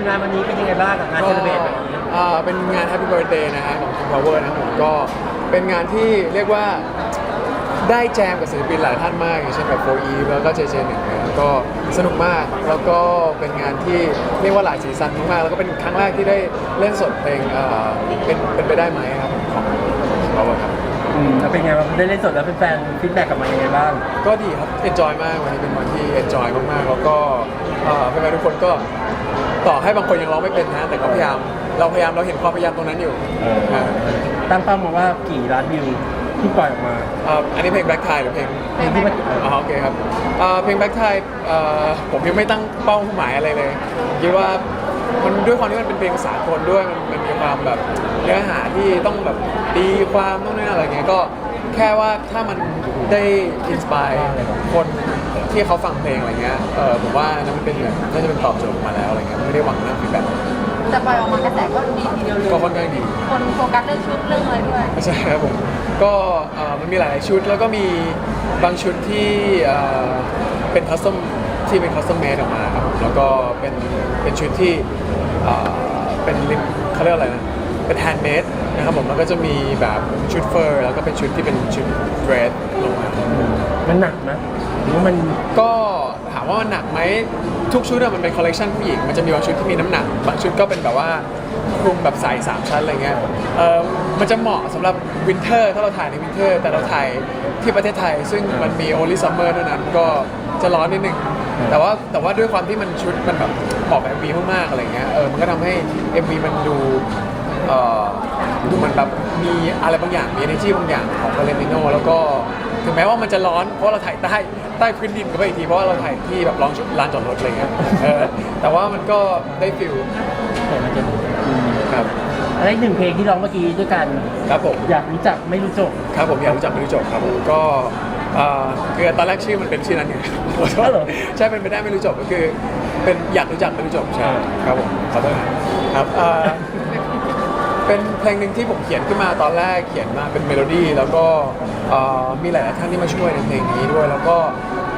ถึงงานวันนี้เป็นยังไงบ้างกับงานเซเลบรตแบบนี้อ่าเป็นงาน Happy Birthday นะฮะของ King Power นะครับผมก็เป็นงานที่เรียกว่าได้แจมกับศิลปินหลายท่านมาก อย่างเช่นแบบโฟอีแล้วก็เจเจหนึ่งนะก็สนุกมากแล้วก็เป็นงานที่เรียกว่าหลายสีสันมากๆแล้วก็เป็นครั้งแรกที่ได้เล่นสดเพลงเอ่อเป็นเป็นไปได้ไหมครับของ King Power ครับ อืมแล้วเป็นไงบ้างได้เล่นสดแล้วเป็นแฟนฟีดแบ็กกลับมายังไงบ้าง ก็ดีครับ enjoy มาก วันนี้เป็นวันที่ enjoy มากๆ แล้วก็เอ่อแฟนๆทุกคนก็ ต่อให้บางคนยังร้องไม่เป็นนะแต่ก็พยายามเราพยายามเราเห็นความพยายามตรงนั้นอยู่นะตั้งเป้ามาว่ากี่ล้านวิวที่ปล่อยออกมาเอ่ออันนี้เพลง Black Tie หรือเพลง เพลงที่มันอ๋อโอเคครับเอ่อเพลง Black Tie เอ่อผมยังไม่ตั้งเป้าหมายอะไรเลยคิดว่ามันด้วยความที่มันเป็นเพลงสากลด้วยมันมันมีความแบบเนื้อหาที่ต้องแบบดีความต้องนั่นอะไรเงี้ยก็แค่ว่าถ้ามันได้อินสปายคน ที่เขาฟังเพลงอะไรเงี้ยเออผมว่านั่นมันเป็นแบบน่าจะเป็นตอบโจทย์ออกมาแล้วอะไรเงี้ยไม่ได้หวังเรื่องฟีดแบ็กแต่ปล่อยออกมากระแสก็ดีทีเดียวเลยก็ค่อนข้างดี คนโฟกัสเรื่องชุดเรื่องอะไรด้วยใช่ครับผมก็เอ่อมันมีหลายๆชุดแล้วก็มีบางชุดที่เอ่อเป็นคัสตอมที่เป็นคัสตอมเมดออกมาครับผมแล้วก็เป็นเป็นชุดที่เอ่อเป็นลิมเขาเรียกอะไรนะเป็นแฮนด์เมดนะครับผมแล้วก็จะมีแบบชุดเฟอร์แล้วก็เป็นชุดที่เป็นชุดเดรสลงมา มันหนักไหมหรือว่ามันก็ถามว่ามันหนักไหมทุกชุดอะมันเป็นคอลเลกชันผู้หญิงมันจะมีบางชุดที่มีน้ำหนัก บางชุดก็เป็นแบบว่าคลุมแบบใส่สามชั้นอะไรเงี้ยเออมันจะเหมาะสำหรับวินเทอร์ถ้าเราถ่ายในวินเทอร์ แต่เราถ่ายที่ประเทศไทย ซึ่งมันมี only summer เท่านั้นก็จะร้อนนิดนึงแต่ว่าแต่ว่าด้วยความที่มันชุดมันแบบเหมาะกับ MV มากๆอะไรเงี้ยเออมันก็ทำให้ MV มันดูเอ่อดูมันแบบมีอะไรบางอย่างมี energy บางอย่างของ Valentino แล้วก็ ถึงแม้ว่ามันจะร้อนเพราะเราถ่ายใต้ใต้พื้นดินกันไปอีกทีเพราะว่าเราถ่ายที่แบบลองลานจอดรถอะไรเงี้ยเออแต่ว่ามันก็ได้ฟิลเห็นมันจะอืมครับอะไรหนึ่งเพลงที่ร้องเมื่อกี้ด้วยกัน ครับผมอยากรู้จักไม่รู้จบครับผมอยากรู้จักไม่รู้จบครับผมก็เอ่อคือตอนแรกชื่อมันเป็นชื่อนั้นไงขอโทษอ๋อเหรอใช่เป็นไปได้ไม่รู้จบก็คือ เป็นอยากรู้จักไม่รู้จบใช่ครับผมขอโทษนะครับ เป็นเพลงหนึ่งที่ผมเขียนขึ้นมาตอนแรกเขียนมาเป็นเมโลดี้แล้วก็เอ่อมีหลายๆท่านที่มาช่วยในเพลงนี้ด้วย แล้วก็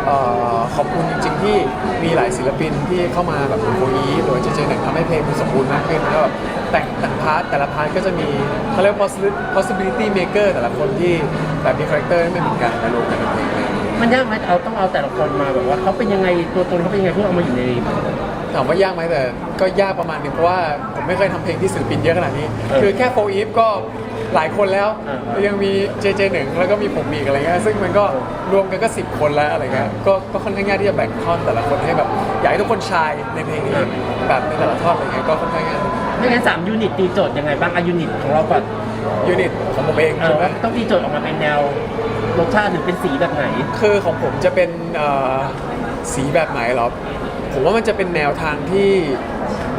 เอ่อขอบคุณจริง ๆ ที่มีหลายศิลปินที่เข้ามาแบบโคอีโดยเจเจหนึ่งทำให้เพลงมันสมบูรณ์มากขึ้นแล้วแบบแต่งแต่งพาร์ทแต่ละพาร์ทก็จะมีเขาเรียกว่า possi- possibility maker แต่ละคนที่แบบมีคาแรคเตอร์ไม่เหมือนกันมารวมกันในเพลงนี้ มันยากไหมเอาต้องเอาแต่ละคนมาแบบว่าเขาเป็นยังไงตัวตนเขาเป็นยังไงเพื่อเอามาอยู่ใน ถามว่ายากไหมแต่ก็ยากประมาณนึงเพราะว่าผมไม่เคยทำเพลงที่ศิลปินเยอะขนาดนี้ เออคือแค่โฟอีฟก็หลายคนแล้ว เออยังมีเจเจหนึ่งแล้วก็มีผมอีกอะไรเงี้ยซึ่งมันก็รวมกันก็ 10 คนแล้วอะไรเงี้ยก็ก็ค่อนข้างยากที่จะแบ่งท่อนแต่ละคนให้แบบอยากให้ทุกคนชายในเพลงนี้แบบในแต่ละท่อนอะไรเงี้ยก็ค่อนข้างยากไม่งั้นสามยูนิตตีโจทย์ยังไงบ้างอะยูนิตของเราก่อนยูนิตของผมเองเอใช่อไหมว่าต้องตีโจทย์ออกมาเป็นแนวรสชาติหรือเป็นสีแบบไหน คือของผมจะเป็นเอ่อสีแบบไหนเหรอ ผมว่ามันจะเป็นแนวทางที่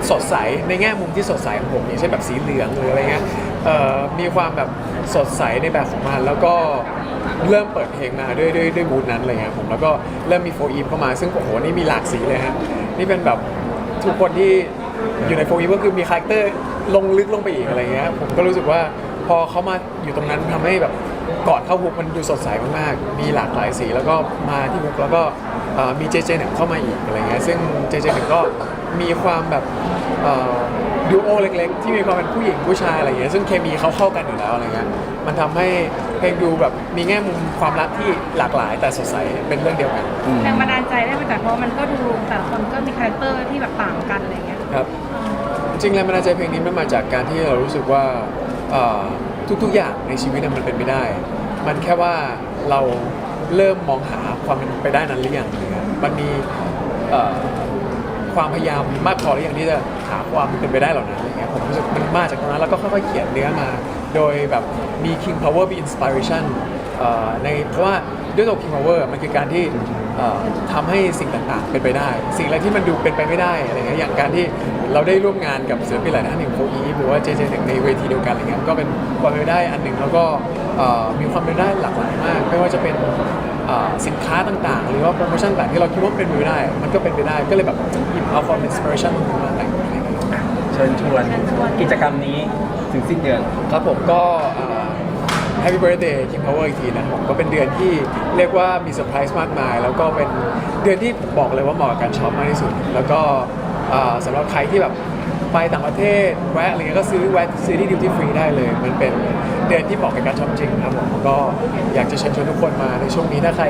สดใสในแง่มุมที่สดใสของผมอย่างเช่นแบบสีเหลืองหรืออะไรเงี้ยเอ่อมีความแบบสดใสในแบบของมันแล้วก็เริ่มเปิดเพลงมาด้วยด้วยด้วยมูดนั้นอะไรเงี้ยผมแล้วก็เริ่มมีโฟอีฟเข้ามาซึ่งโอ้โหนี่มีหลากสีเลยฮะนี่เป็นแบบทุกคนที่อยู่ในโฟอีฟก็คือมีคาแรคเตอร์ลงลึกลงไปอีกอะไรเงี้ยผมก็รู้สึกว่าพอเขามาอยู่ตรงนั้นทำให้แบบก่อนเข้าฮุกมันดูสดใสมากๆมีหลากหลายสีแล้วก็มาที่ฮุกแล้วก็ เอ่อมีเจเจหนึ่งเข้ามาอีกอะไรเงี้ยซึ่งเจเจหนึ่งก็มีความแบบดูโอเล็ก ๆ ที่มีความเป็นผู้หญิงผู้ชายอะไรเงี้ยซึ่งเคมีเขาเข้ากันอยู่แล้วอะไรเงี้ยมันทำให้เพลงดูแบบมีแง่มุมความรักที่หลากหลายแต่สดใสเป็นเรื่องเดียวกันแรงบันดาลใจได้มาจากเพราะมันก็ดูแต่ละคนก็มีคาแรคเตอร์ที่แบบต่างกันอะไรเงี้ยครับ จริงๆแรงบันดาลใจเพลงนี้มันมาจากการที่เรารู้สึกว่าเอ่อทุกๆอย่างในชีวิตน่ะมันเป็นไปได้ มันแค่ว่าเรา เริ่มมองหาความเป็นไปได้นั้นหรือยังมันมีความพยายามมากพอหรือยังที่จะหาความเป็นไปได้เหล่านั้นอะไรเงี้ยผมรู้สึกมันมาจากตรงนั้นแล้วก็ค่อยๆเขียนเนื้อมา โดยแบบมี King Power มี Inspiration ในเพราะว่าด้วยตัว King Power มันคือการที่ทำให้สิ่งต่างๆ เป็นไปได้ สิ่งอะไรที่มันดูเป็นไปไม่ได้อะไรเงี้ยอย่างการที่เราได้ร่วมงานกับศิลปินหลายท่านอย่างโฟอีหรือว่าเจเจหนึ่งในเวทีเดียวกันอะไรเงี้ยก็เป็นความเป็นไปได้อันหนึ่งแล้วก็ เอ่อมีความเป็นไปได้หลากหลายมาก ไม่ว่าจะเป็นเอ่อสินค้าต่างๆ หรือว่าโปรโมชั่นต่างๆที่เราคิดว่าเป็นไปไม่ได้ มันก็เป็นไปได้ก็เลยแบบหยิบเอาความ inspiration มาแต่งอะไรเงี้ยเชิญชวนกิจกรรมนี้ถึงสิ้นเดือน ครับผมก็เอ่อ Happy Birthday King Power อีกทีนะครับผมก็เป็นเดือนที่เรียกว่ามีเซอร์ไพรส์มากมาย แล้วก็เป็นเดือนที่ผมบอกเลยว่าเหมาะกับการช็อปมากที่สุด แล้วก็อ่าสำหรับใครที่แบบ ไปต่างประเทศแวะอะไรเงี้ยก็ซื้อแวะซื้อที่ดิวตี้ฟรีได้เลย มันเป็นเดือนที่เหมาะกับการช็อปจริงครับผมก็อยากจะเชิญชวนทุกคนมาในช่วงนี้ถ้าใคร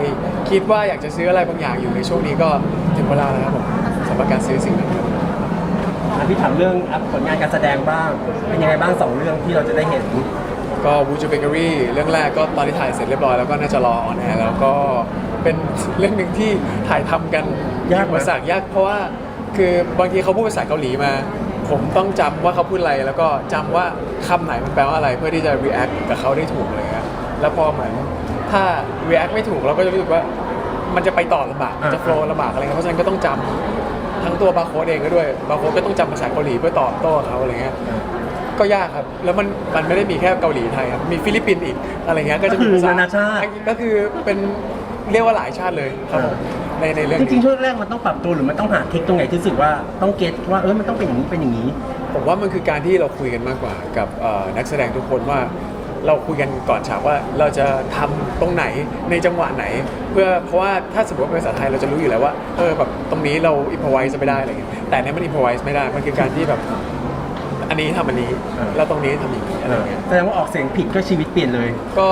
คิดว่าอยากจะซื้ออะไรบางอย่างอยู่ในช่วงนี้ก็ถึงเวลาแล้วครับผมสำหรับการซื้อสิ่งนั้นครับอะพี่ถามเรื่องอะผลงานการแสดงบ้าง เป็นยังไงบ้างสองเรื่องที่เราจะได้เห็น ก็วูจูเบเกอรี่เรื่องแรกก็ตอนที่ถ่ายเสร็จเรียบร้อยแล้วก็น่าจะรอออนแอร์แล้วก็เป็นเรื่องหนึ่งที่ถ่ายทำกันยากไหมภาษายากเพราะว่าคือบางทีเขาพูดภาษาเกาหลีมา ผมต้องจำว่าเขาพูดอะไร แล้วก็จำว่าคำไหนมันแปลว่าอะไร เพื่อที่จะ react กับเขาได้ถูกเลยครับแล้วพอเหมือนถ้า react ไม่ถูกเราก็จะรู้สึกว่ามันจะไปต่อลำบากมันจะ flow ลำบากอะไรเงี้ยเพราะฉะนั้นก็ต้องจำทั้งตัวบาร์โค้ดเองก็ด้วยบาร์โค้ดก็ต้องจำภาษาเกาหลีเพื่อตอบโต้กับเขาอะไรเงี้ย ก็ยากครับ แล้วมันมันไม่ได้มีแค่เกาหลีไทยครับ มีฟิลิปปินส์อีกอะไรเงี้ย ก็จะมีก็คือภษนานาชาติ ก็คือเป็นเรียกว่าหลายชาติเลยครับผม ในในเรื่องจริงนี้ๆช่วงแรกมันต้องปรับตัวหรือมันต้องหาทริคตรงไหนที่รู้สึกว่าต้องเก็ตว่าเออมันต้องเป็นอย่างนี้เป็นอย่างนี้ ผมว่ามันคือการที่เราคุยกันมากกว่ากับเอ่อนักแสดงทุกคนว่า เราคุยกันก่อนฉากว่าเราจะทำตรงไหนในจังหวะไหน เพื่อเพราะว่าถ้าสมมติว่าเป็นภาษาไทยเราจะรู้อยู่แล้วว่าเออแบบตรงนี้เราอิมพอไวส์ไม่ได้อะไรเงี้ยแต่อันเนี้ยมันอิมพอไวส์ไม่ได้มันคือการที่แบบ อันนี้ทำอันนี้ เออ แล้วตรงนี้ทำอย่างนี้อะไรเงี้ย แสดงว่าออกเสียงผิดก็ชีวิตเปลี่ยนเลย ก็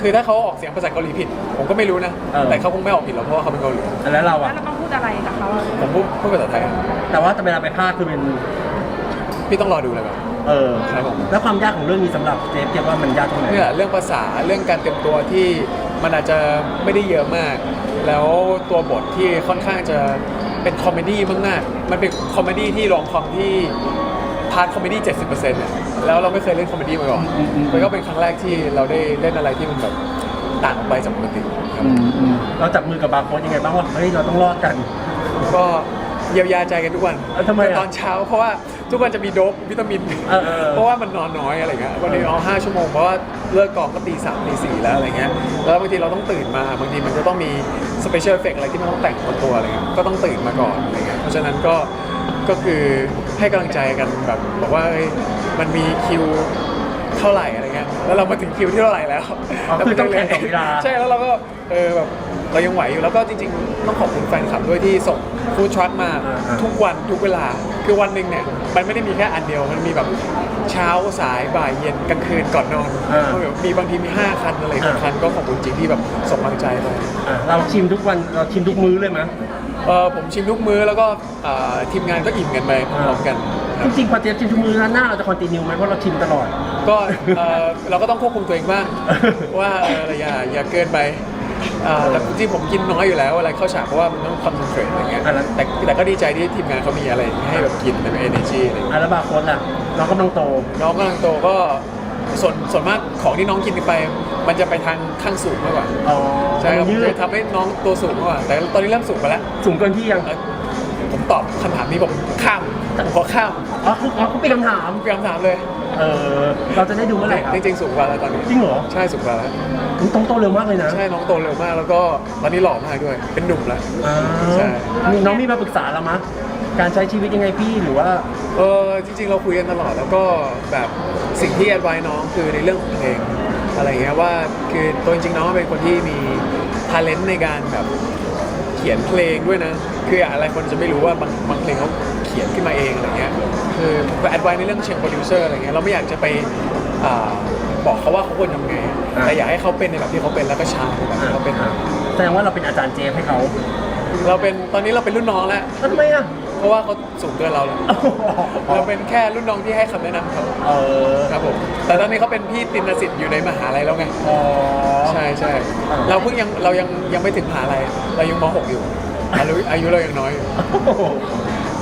คือถ้าเขาออกเสียงภาษาเกาหลีผิด ผมก็ไม่รู้นะ เออ แต่เขาคงไม่ออกผิดหรอกเพราะว่าเขาเป็นเกาหลีแล้วเราแล้วอะเราต้องพูดอะไรกับเขาผมพูดพูดภาษาไทยอะแต่ว่าเวลาไปภาคคือเป็นพี่ต้องรอดูเลยแบบ เออครับผม แล้วความยากของเรื่องนี้สำหรับเจฟเจฟว่ามันยากตรงไหนนี่แหละเรื่องภาษาเรื่องการเตรียมตัวที่มันอาจจะไม่ได้เยอะมาก แล้วตัวบทที่ค่อนข้างจะเป็นคอมเมดี้มากๆมันเป็นคอมเมดี้ที่รองคอมที่ พาร์ทคอมเมดี้70%เนี่ยแล้วเราไม่เคยเล่นคอมเมดี้มาก่อนมันก็เป็นครั้งแรกที่เราได้เล่นอะไรที่มันแบบต่างออกไปจากปกติครับอืมอืมเราจับมือกับบาร์โค้ดยังไงบ้างว่าเฮ้ยเราต้องรอดกัน ก็เยียวยาใจกันทุกวันเอ้าทำไมอะแต่ตอนเช้าเพราะว่าทุกวันจะมีโดบวิตามิน เออเออเพราะว่ามันนอนน้อยอะไรเงี้ยวันนี้นอนห้าชั่วโมงเพราะว่าเลิกกองก็ตีสามตีสี่แล้วอะไรเงี้ยแล้วบางทีเราต้องตื่นมาบางทีมันจะต้องมีสเปเชียลเอฟเฟกอะไรที่มันต้องแต่งบนตัวอะไรเงี้ยก็ต้องตื่นมาก่อนอะไรเงี้ยเพราะฉะนั้นก็ ก็คือให้กำลังใจกันแบบบอกว่าเอ้ยมันมีคิวเท่าไหร่อะไรเงี้ยแล้วเรามาถึงคิวที่เท่าไหร่แล้วอ๋อคือต้องแข่งต่อเวลา ใช่แล้วเราก็เออแบบเรายังไหวอยู่แล้วก็จริงๆ ต้องขอบคุณแฟนคลับด้วยที่ส่งฟู้ดทรัคมาอ่าอ่าทุกวันทุกเวลา คือวันหนึ่งเนี่ยมันไม่ได้มีแค่อันเดียวมันมีแบบ เช้าสายบ่ายเย็นกลางคืนก่อนนอนอ่าแบบมีบางทีมี 5 คันอะไรหกอ่าคันก็ขอบคุณจริงที่แบบส่งกำลังใจไปอะเราชิมทุกวันเราชิมทุกมื้อเลยมั้ยเออผมชิมทุกมื้อแล้วก็เอ่อทีมงานก็อิ่มกันไปพร้อมๆกันคจรับริงๆพอเจฟชิมทุกมื้อแล้วหน้าเราจะคอนติเนียไหมเพราะเราชิมตลอด ก็เอ่อเราก็ต้องควบคุมตัวเองบ้างว่าเอออย่าอย่าเกินไปเอ่อแต่จริงๆผมกินน้อยอยู่แล้วเวลาเข้าฉากเพราะว่ามันต้องคอนเซนเทรตอะไรเงี้ยอะแล้ว แต่แต่ก็ดีใจที่ทีมงานเขามีอะไรให้แบบกินเป็น energy อะไรเงี้ยอะแล้วบาร์โค้ดล่ะน้องกำลังโต น้องกำลังโตก็ส่วนส่วนมากของที่น้องกินไป มันจะไปทางข้างสูงมากกว่าอ๋อใช่ครับยืจะดทำให้น้องตัวสูงมากกว่าแต่ตอนนี้เริ่มสูงไปแล้ว สูงเกินที่ยังเอ่อผมตอบคำถามนี้ผมข้าม ผมขอข้ามอ๋อคืออ๋อเขาเป็นคำถาม เปลี่ยนคำถามเลยเออเราจะได้ดูเมื่อไหร่ครับจริงๆสูงกว่าแล้วตอนนี้จริงเหรอใช่สูงกว่าแล้วคุณต้องโตเร็วมากเลยนะใช่น้องโตเร็วมากแล้วก็ตอนนี้หล่อมากด้วย เป็นหนุ่มแล้ว อ่าใช่มีน้องมีมาปรึกษาเรามะการใช้ชีวิตยังไงพี่หรือว่า เออจริงๆ เราคุยกันตลอดแล้วก็แบบสิ่งที่แอดไว้น้องคือในเรื่องของเพลงอะไรเงี้ยว่าคือตัวจริงๆน้องเป็นคนที่มีท ALENT ในการแบบ เขียนเพลงด้วยนะ คืออะไรคนจะไม่รู้ว่าบางบางเพลงเขาเขียนขึ้นมาเองอะไรเงี้ยคือผมก็แอดไว้ในเรื่องเชิงโปรดิวเซอร์อะไรเงี้ยเราไม่อยากจะไปอ่าบอกเขาว่าเขาควรทำไงอ่าแต่อยากให้เขาเป็นในแบบที่เขาเป็นแล้วก็ชาในแบบที่เขาเป็น แสดงว่าเราเป็นอาจารย์เจฟให้เขา เราเป็นตอนนี้เราเป็นรุ่นน้องแล้วแล้ว ทำไมอะ เพราะว่าเขาสูงเกินเราแล้วเราเป็นแค่รุ่นน้องที่ให้คำแนะนำเขาเออครับผมแต่ตอนนี้เขาเป็นพี่ตินสิทธิ์อยู่ในมหาลัยแล้วไงอ๋อ ใช่ใช่อ่า เราเพิ่งยังเรายังยังไม่ถึงมหาลัยเรายังม .6 อยู่อายุอายุเรายังน้อยอยู่โอ้โห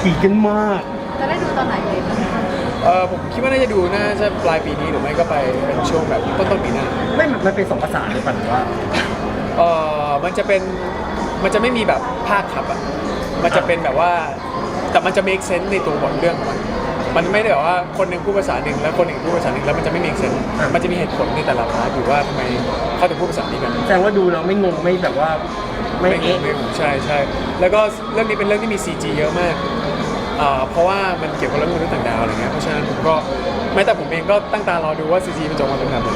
ขี่กันมาก จะได้ดูตอนไหนเลยเออผมคิดว่าน่าจะดูน่าจะปลายปีนี้หรือไม่ก็ไปเป็นช่วงแบบต้นต้นๆปีหน้า ไม่มันมันเป็นสองภาษาเลยป่ะหรือว่า เออมันจะเป็น มันจะไม่มีแบบภาคครับอะมันจะเป็นแบบว่า แต่มันจะ make sense ในตัวบทเรื่องของมัน มันไม่ได้แบบว่าคนหนึ่งพูดภาษาหนึ่งแล้วคนหนึ่งพูดภาษาหนึ่งแล้วมันจะไม่ make sense อะมันจะมีเหตุผลในแต่ละพาร์ทอยู่ว่าทำไมเขาถึงพูดภาษานี้กัน แสดงว่าดูแล้วไม่งงไม่แบบว่าไม่ไม่เอ๊ะไม่ใช่ใช่แล้วก็เรื่องนี้เป็นเรื่องที่มี CG เยอะมากเอ่อเพราะว่ามันเกี่ยวกับเรื่องมนุษย์ต่างดาวอะไรเงี้ยเพราะฉะนั้นผมก็แม้แต่ผมเองก็ตั้งตารอดูว่าซีจีมันจะออกมาเป็นแบบไหน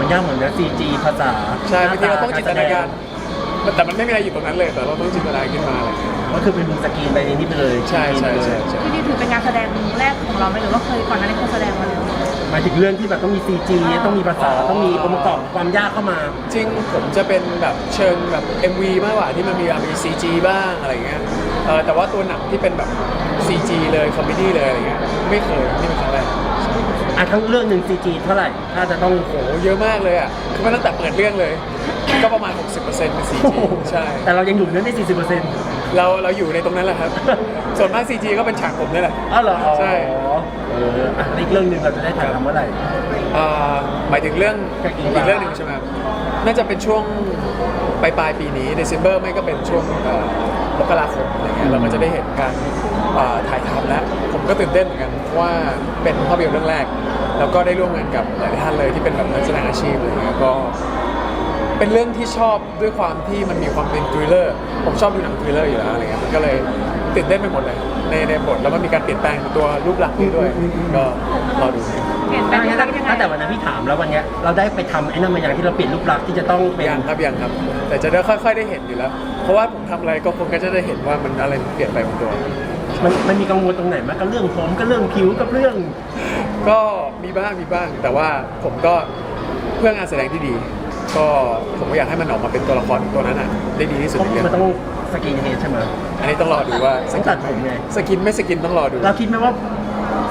มันยากเหมือนนะ CG ภาษาใช่บางทีเราต้องจินตนาการ แต่มันไม่มีอะไรอยู่ตรงนั้นเลย แต่เราต้องจินตนาการขึ้นมาอะไรเงี้ยก็คือเป็นมีสกรีนไปในนี้ไปเลยใช่ใช่ใช่ใช่ที่นี่ถือเป็นงานแสดงแรกของเราไหมหรือว่าเคยก่อนหน้านี้เคยแสดงมาแล้วหมายถึงเรื่องที่แบบต้องมี CG ต้องมีภาษาต้องมีองค์ประกอบความยากเข้ามา จริงผมจะเป็นแบบเชิงแบบ MV มากกว่าที่มันมีแบบมี CG บ้างอะไรเงี้ยเออแต่ว่าตัวหนังที่เป็นแบบ CG เลยคอมเมดี้เลยอะไรเงี้ยไม่เคยนี่เป็นครั้งแรกอะทั้งเรื่องหนึ่ง CG เท่าไหร่ ถ้าจะต้องโหเยอะมากเลยอะคือมันตั้งแต่เปิดเรื่องเลย ก็ประมาณ 60%เป็น CG ใช่ แต่เรายังอยู่เรื่องได้40%เราเราอยู่ในตรงนั้นแหละครับ ส่วนมาก CG ก็เป็นฉากผมนี่แหละ อ้าวเหรออ๋อใช่เอออะอีกเรื่องหนึ่งเราจะได้ถ่ายทำเมื่อไหร่ อ่าหมายถึงเรื่องกับอีกอีกเรื่องหนึ่งใช่ไหมครับน่าจะเป็นช่วงปลายปลายๆปีนี้เดซ ember ไม่ก็เป็นช่วงเอ่อมกราคมอะไรเงี้ยเราก็จะได้เห็นการอ่าถ่ายทำแล้ว ผมก็ตื่นเต้นเหมือนกันเพราะว่าเป็นภาพยนตร์เรื่องแรก แล้วก็ได้ร่วมงานกับหลายๆท่านเลยที่เป็นแบบนักแสดงอาชีพอะไรเงี้ยก็ เป็นเรื่องที่ชอบด้วยความที่มันมีความเป็นทริลเลอร์ผมชอบดูหนังทริลเลอร์อยู่แล้วอะไรเงี้ยมันก็เลยตื่นเต้นไปหมดเลยในในบทแล้วมันมีการเปลี่ยนแปลงตัวรูปลักษณ์นี้ด้วย ก็รอดูเปลี่ยนแปลงตั้งยังไงยังไงแต่วันนั้นพี่ถามแล้ววันเนี้ยเราได้ไปทำไอ้นั่นมาอย่างที่เราเปลี่ยนรูปลักษณ์ที่จะต้องเป็นยังครับยังครับ แต่จะได้ค่อย ๆ ได้เห็นอยู่แล้ว เพราะว่าผมทำอะไรก็คงก็จะได้เห็นว่ามันอะไรเปลี่ยนไปบนตัวมันมันมีกังวลตรงไหนไหมกับเรื่องผมกับเรื่องผิวกับเรื่อง ก็มีบ้างมีบ้าง แต่ว่าผมก็เพื่องานแสดงที่ดี ก็ผมก็อยากให้มันออกมาเป็นตัวละครตัวนั้นอะได้ดีที่สุดเพราะในเรื่องมันต้องสกินเฮดใช่ไหมอันนี้ต้องรอดูว่าสต้องกิตันดผมไงสกินไม่สกินต้องรอดู เราคิดไหมว่า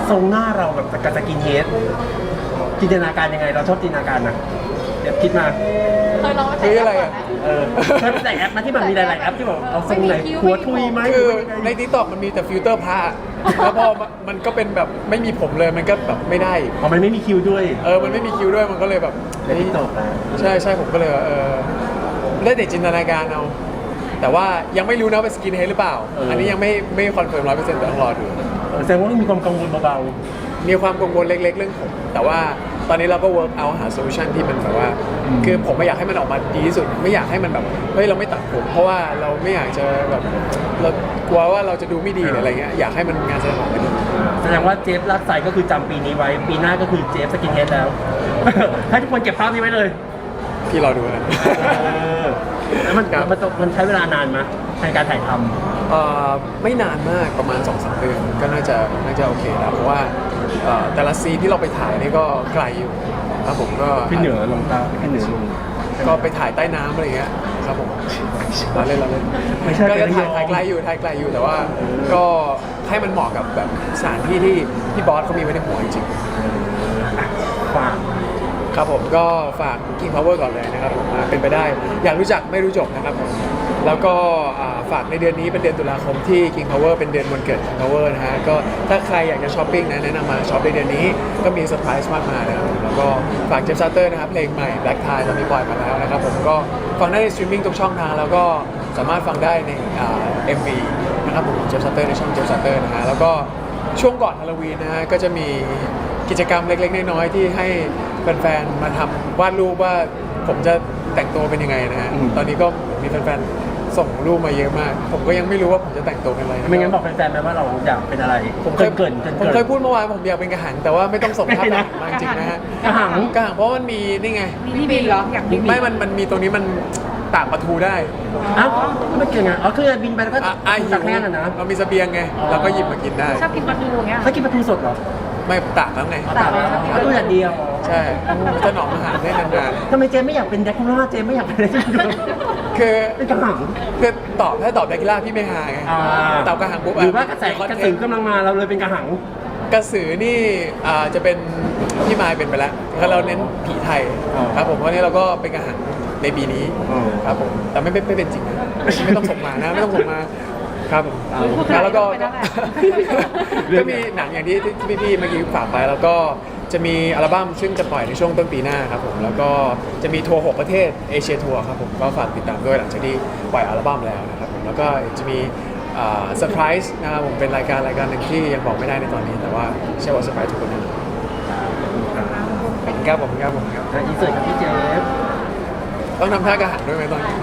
ทรงหน้าเราแบบกับสกินเฮดจินตนาการยังไง เราชอบจินตนาการนะ เดี๋ยวคิดมา เคยลองไปเฮ้ยอะไรอะเออเคยไปแต่แอปมาที่มันมีหลายๆแอปที่บอกเอาทรงไหนหัวทุยไหมคือหรืว่ายังในไงทิกตอกมันมีแต่ฟิลเตอร์พระแล้วพอมันก็เป็นแบบไม่มีผมเลยมันก็แบบไม่ได้ อ๋อมันไม่มีคิวด้วยเออ มันไม่มีคิวด้วยมันก็เลยแบบในทิกตอกนะใช่ใช่ผมก็เลยว่าเออได้แต่จินตนาการเอา แต่ว่ายังไม่รู้นะว่าเป็นสกินเฮดหรือเปล่า อันนี้ยังไม่ไม่คอนเฟิร์มร้อยเปอร์เซ็นต์แต่ต้องรอดู เออแสดงว่ามีความกังวลเบามีความกังวลเล็ก ๆ เรื่องผมแต่ว่า ตอนนี้เราก็เวิร์กเอาหาโซลูชันที่มันแบบว่า คือผมไม่อยากให้มันออกมาดีที่สุด ไม่อยากให้มันแบบ เฮ้ย เราไม่ตัดผม เพราะว่าเราไม่อยากจะแบบเรากลัวว่าเราจะดูไม่ดีหรืออะไรเงี้ย อยากให้มันงานแสดงออกมาดีๆแสดงว่าเจฟรักใสก็คือจำปีนี้ไว้ ปีหน้าก็คือเจฟสกินเฮดแล้ว ให้ทุกคนเก็บภาพนี้ไว้เลยพี่รอดูนะ แล้วมันครับ มันต้องมันใช้เวลานานไหมในการถ่ายทเอ่อไม่นานมากประมาณ2อสเดือนก็น่าจะน่าจะโอเคแล้วเพราะว่า เอ่อแต่ละซีนที่เราไปถ่ายนี่ก็ไกลอยู่ครับผมก็ำขึ้นเหนือลงใต้ขึ้นเหนือลง ก็ไปถ่ายใต้น้ำอะไรเงี้ยครับผมเราเล่นเราเล่นไม่ใช่ก็จะระยถ่าอยงถ่ายไกลอยู่ถ่ายไกลอยู่แต่ว่า ก็ให้มันเหมาะกับแบบสถานที่ที่ที่บอสเขามีไว้ในหัวจริงฝากๆครับผมก็ฝาก King Power ก่อนเลยนะครับผมอ่าเป็นไปได้ อยากรู้จักไม่รู้จบนะครับผม แล้วก็อ่าฝากในเดือนนี้เป็นเดือนตุลาคมที่ King Power เป็นเดือนวันเกิด King Power นะฮะก็ถ้าใครอยากจะช้อปปิ้งนะแนะนำมาช้อปในเดือนนี้ก็มีเซอร์ไพรส์มากมายนะครับผมแล้วก็ฝากเจฟซัตเตอร์นะครับเพลงใหม่ Black Tie ตอนนี้ปล่อยมาแล้วนะครับผมก็ฟังได้ในสตรีมมิ่งทุกช่องทางแล้วก็สามารถฟังได้ในอ่า MV นะครับผมเจฟซัตเตอร์ในช่องเจฟซัตเตอร์นะฮะแล้วก็ช่วงก่อนฮาโลวีนนะฮะก็จะมีกิจกรรมเล็กๆ น้อยๆที่ให้แฟนๆมาทำวาดรูปว่าผมจะแต่งตัวเป็นยังไงนะฮะอืมตอนนี้ก็ มีแฟนๆส่งรูปมาเยอะมาก ผมก็ยังไม่รู้ว่าผมจะแต่งตัวเป็นอะไรไม่งั้นบอกแฟนๆไหมว่าเราอยากเป็นอะไรผมเคยเกินเกินผมเกินเคยพูดเมื่อวานผมอยากเป็นกระหังแต่ว่าไม่ต้องส่งภาพไม่นะมาจริงๆนะฮะกระหังกระหังเพราะมันมีนี่ไงมีพี่บินเหรออยากบินไม่มันมันมีตรงนี้มันตากปลาทูได้อ้าวไม่เก่งอะอ๋อคือบินไปแล้วก็อะอะหิตาวกแห้งอะนะเรามีเสบียงไงอ๋อเราก็หยิบมากินได้ชอบกินปลาทูอย่างเงี้ยถ้ากินปลาทูสดเหรอไม่ตากแล้วไงอ๋อตากแล้วเอาตัวอย่างเดียว ใช่มันจะหนอมอาหารได้นานทำไมเจมไม่อยากเป็นแดกคูล่าเจมไม่อยากเป็นอะไรที่ดูๆ คือเป็นกระหัง คือตอบถ้าตอบแดกกิล่าพี่ไม่หาไงอ่า ตอบกระหังปุ๊บหรือว่ากระแสคอนกระเทสืนอต์กำลังมาเราเลยเป็นกระหัง กระสือนี่อ่าจะเป็นพี่มายเป็นไปแล้วแล้วเราเน้นผีไทยอ๋อครับผมเพราะนี้เราก็เป็นกระหังในปีนี้อ๋อ ครับผมแต่ไม่ไม่ไม่เป็นจริงนะไม่ต้องส่งมานะไม่ต้องส่งมาครับผม เอา แล้วก็ไปแล้วแหละก็มีหนังอย่างที่ที่พี่ๆเมื่อกี้ฝากไปแล้วก็ จะมีอัลบั้มซึ่งจะปล่อยในช่วงต้นปีหน้าครับผมแล้วก็จะมีทัวร์6ประเทศเอเชียทัวร์ครับผมก็ฝากติดตามด้วยหลังจากที่ปล่อยอัลบั้มแล้วนะครับผมแล้วก็จะมีเซอร์ไพรส์นะครับผมเป็นรายการรายการหนึ่งที่ยังบอกไม่ได้ในตอนนี้ แต่ว่าเชื่อว่าเซอร์ไพรส์ทุกคนแน่นอนครับผมครับผมครับอินเสิร์ตกับพี่เจฟต้องทำท่ากระหังด้วยไหมตอนนี้